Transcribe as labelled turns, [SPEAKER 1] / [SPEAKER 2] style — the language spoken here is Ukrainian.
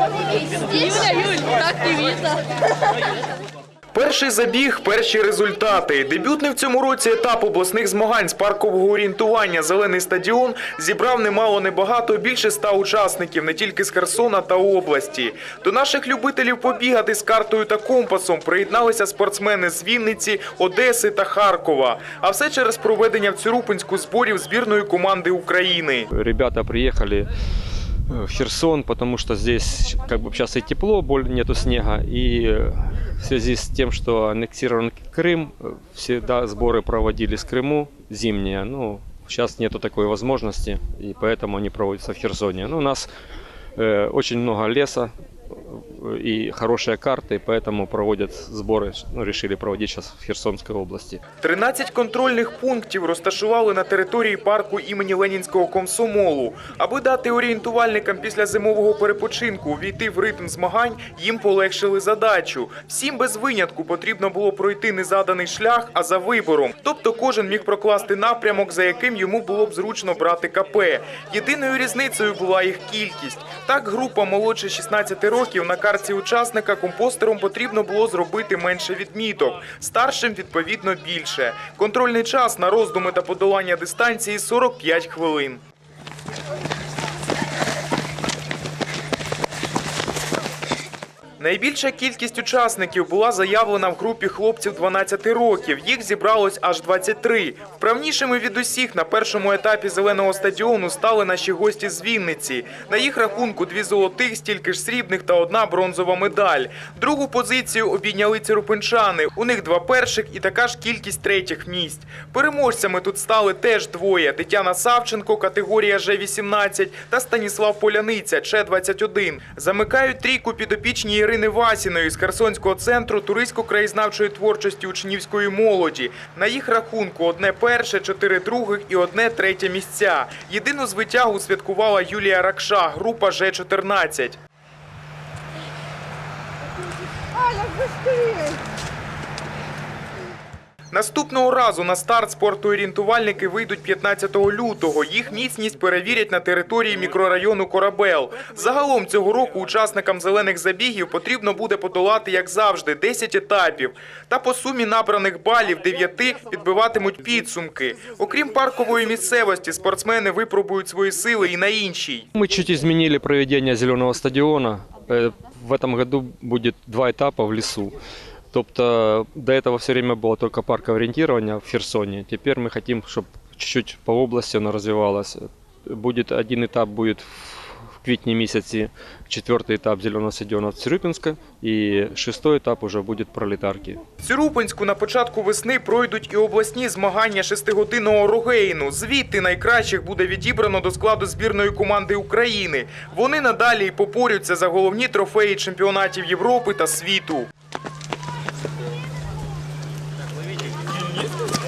[SPEAKER 1] Юля, Юль, так не видно.
[SPEAKER 2] Перший забіг, перші результати. Дебютний в цьому році етап обласних змагань з паркового орієнтування Зелений стадіон зібрав немало небагато більше ста учасників не тільки з Херсона та області. До наших любителів побігати з картою та компасом приєдналися спортсмени з Вінниці, Одеси та Харкова. А все через проведення в Цюрупинську зборів збірної команди України.
[SPEAKER 3] Ребята приехали э, в Херсон, потому что здесь как бы сейчас и тепло, более нету снега. И э, в связи с тем, что аннексирован Крым, э, всегда сборы проводились в Крыму зимние. Ну, сейчас нету такой возможности, и поэтому они проводятся в Херсоне. Ну, у нас э, очень много леса э, и хорошие карты, поэтому проводят сборы, ну, решили проводить сейчас в Херсонской области.
[SPEAKER 2] 13 контрольних пунктів розташували на території парку імені Ленінського комсомолу. Аби дати орієнтувальникам після зимового перепочинку увійти в ритм змагань, їм полегшили задачу. Всім без винятку потрібно було пройти не заданий шлях, а за вибором. Тобто кожен міг прокласти напрямок, за яким йому було б зручно брати КП. Єдиною різницею була їх кількість. Так, група молодше 16 років на карті учасника компостером потрібно було зробити менше відміток, старшим відповідно більше. Контрольний час на роздуми та подолання дистанції 45 хвилин. Найбільша кількість учасників була заявлена в групі хлопців 12 років. Їх зібралось аж 23. Вправнішими від усіх на першому етапі зеленого стадіону стали наші гості з Вінниці. На їх рахунку дві золотих, стільки ж срібних та одна бронзова медаль. Другу позицію обійняли цюрпинчани. У них два перших і така ж кількість третіх місць. Переможцями тут стали теж двоє: Тетяна Савченко, категорія Ж-18 та Станіслав Поляниця, Ч-21. Замикають трійку підопічні Ірини Васіної з Херсонського центру туристсько-краєзнавчої творчості учнівської молоді. На їх рахунку одне перше, чотири других і одне третє місця. Єдину звитягу святкувала Юлія Ракша, група Ж-14. Наступного разу на старт спорту-орієнтувальники вийдуть 15 лютого. Їх міцність перевірять на території мікрорайону Корабел. Загалом цього року учасникам зелених забігів потрібно буде подолати, як завжди, 10 етапів. Та по сумі набраних балів 9 підбиватимуть підсумки. Окрім паркової місцевості, спортсмени випробують свої сили і на іншій.
[SPEAKER 3] Мы чуть изменили проведение зеленого стадиона. Э, В этом году будет два этапа в лесу. Тобто до этого все время было только парковое ориентирование в Херсоне. Теперь мы хотим, чтобы чуть-чуть по области оно развивалось. Будет один этап будет в в квітні місяці, четвертый этап зеленого стадиона в Цирюпинске и шестой этап уже будет пролетарки.
[SPEAKER 2] В Цюрупинську на початку весни пройдуть і обласні змагання шестигодинного рогейну. Звідти найкращих буде відібрано до складу збірної команди України. Вони надалі й попорються за головні трофеї чемпіонатів Європи та світу. Комуністи?